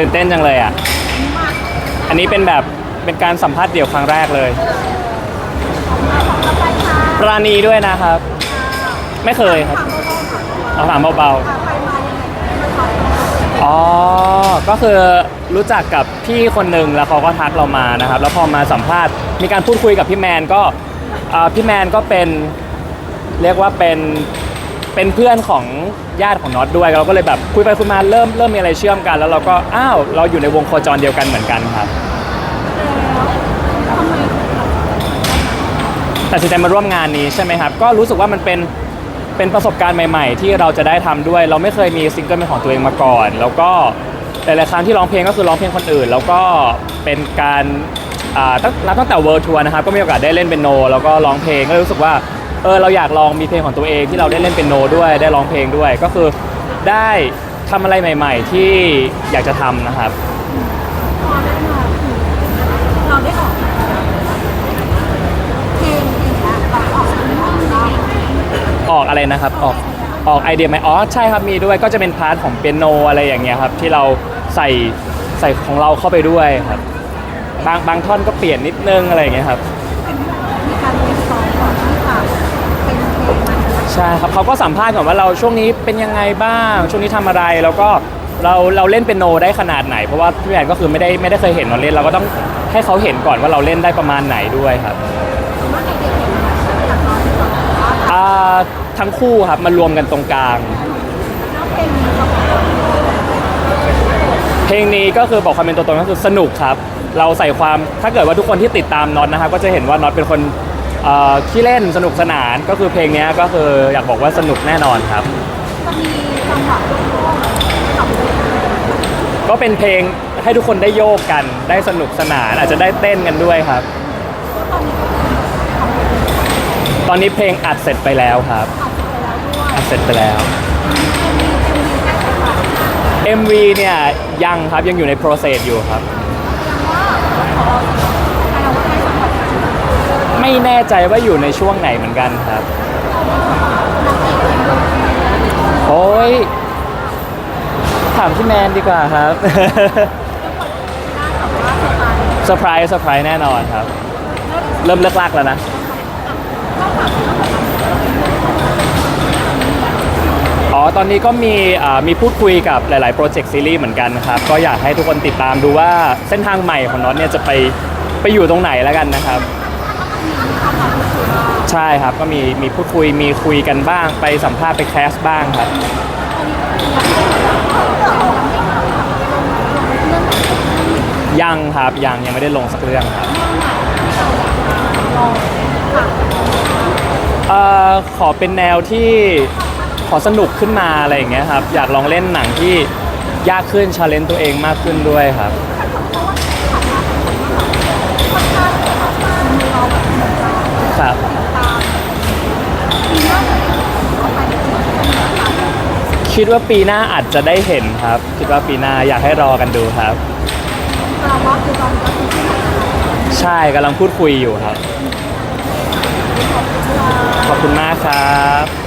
ตื่นเต้นจังเลยอะ อันนี้เป็นแบบเป็นการสัมภาษณ์เดี่ยวครั้งแรกเลย ปราณีด้วยนะครับ ไม่เคยครับเอาถามเบาๆ อ๋อ ก็คือรู้จักกับพี่คนหนึ่งแล้วเขาก็ทักเรามานะครับ แล้วพอมาสัมภาษณ์มีการพูดคุยกับพี่แมนก็อ่าพี่แมนก็เป็นเรียกว่าเป็น เป็นเพื่อนของญาติของน็อตด้วยเราก็เลยแบบคุยไปคุยมาเริ่มเริ่มมีอะไรเชื่อมกัน แล้วเราก็อ้าวเราอยู่ในวงโคจรเดียวกันเหมือนกันครับตัดสินใจมาร่วมงานนี้ใช่ไหมครับ ก็รู้สึกว่ามันเป็นเป็นประสบการณ์ใหม่ ๆ ที่เราจะได้ทำด้วย เราไม่เคยมีซิงเกิลเป็นของตัวเองมาก่อน แล้วก็หลายๆครั้งที่ร้องเพลงก็คือร้องเพลงคนอื่น แล้วก็เป็นการตั้งรับตั้งแต่เวิร์ทัวร์นะครับก็มีโอกาสได้เล่นเป็นโน แล้วก็ร้องเพลงก็เลยรู้สึกว่า เออเราอยากลองมีเพลงของตัวเองที่เราได้เล่นเป็นโนด้วย ได้ร้องเพลงด้วย ก็คือได้ทำอะไรใหม่ ๆ ที่อยากจะทำนะครับเราได้ออกเพลงเพลงล้วออกออกเพลงของเราออกอะไรนะครับ ออกออกไอเดียไหมอ๋อใช่ครับมีด้วยก็จะเป็นพาร์ทของเปียโนอะไรอย่างเงี้ยครับ ที่เราใส่ใส่ของเราเข้าไปด้วยครับ บางบางท่อนก็เปลี่ยนนิดนึงอะไรอย่างเงี้ยครับ มีการเรียนซ้อมก่อนที่จะเป็นเพลงมัน ใช่ครับเขาก็สัมภาษณ์ก่อนว่าเราช่วงนี้เป็นยังไงบ้าง ช่วงนี้ทำอะไรแล้วก็เราเราเล่นเป็นโนได้ขนาดไหน เพราะว่าพี่แอนก็คือไม่ได้ไม่ได้เคยเห็นเราเล่นเราก็ต้องให้เขาเห็นก่อนว่าเราเล่นได้ประมาณไหนด้วยครับหรือว่าไอเดียเพลงมันจากน้องที่บอกว่าอ่าทั้งคู่ครับมารวมกันตรงกลางแล้วเพลงนี้เราบอกว่าเพลงนี้ก็คือบอกความเป็นตัวตนก็คือสนุกครับ เราใส่ความถ้าเกิดว่าทุกคนที่ติดตามน็อตนะครับก็จะเห็นว่าน็อตเป็นคน เอ่อขี้เล่นสนุกสนานก็คือเพลงนี้ก็คืออยากบอกว่าสนุกแน่นอนครับ จะมีจังหวะโยกๆกับเพลงก็เป็นเพลงให้ทุกคนได้โยกกันได้สนุกสนานอาจจะได้เต้นกันด้วยครับ ตอนนี้เพลงอัดเสร็จไปแล้วครับ อัดเสร็จไปแล้ว MV เนี่ยยังครับยังอยู่ใน process อยู่ครับ ไม่แน่ใจว่าอยู่ในช่วงไหนเหมือนกันครับโอ้ยถามพี่แมนดีกว่าครับเซอร์ไพรส์เซอร์ไพรส์แน่นอนครับ เริ่มเลิกลากแล้วนะอ๋อ ตอนนี้ก็มีมีพูดคุยกับหลาย ๆ โปรเจกต์ซีรีส์เหมือนกันครับ ก็อยากให้ทุกคนติดตามดูว่าเส้นทางใหม่ของน็อตเนี่ยจะไปไปอยู่ตรงไหนแล้วกันนะครับ ใช่ครับ ก็มีมีพูดคุยมีคุยกันบ้าง ไปสัมภาษณ์ไปแคสบ้างครับ ยังครับยังยังไม่ได้ลงสักเรื่องครับเอ่อขอเป็นแนวที่ขอสนุกขึ้นมาอะไรอย่างเงี้ยครับ อยากลองเล่นหนังที่ยากขึ้นชาเลนจ์ตัวเองมากขึ้นด้วยครับครับ คิดว่าปีหน้าอาจจะได้เห็นครับ คิดว่าปีหน้าอยากให้รอกันดูครับ เราว่าคือตอนนี้ก็คือที่ไหนใช่กำลังพูดคุยอยู่ครับ ขอบคุณมากครับ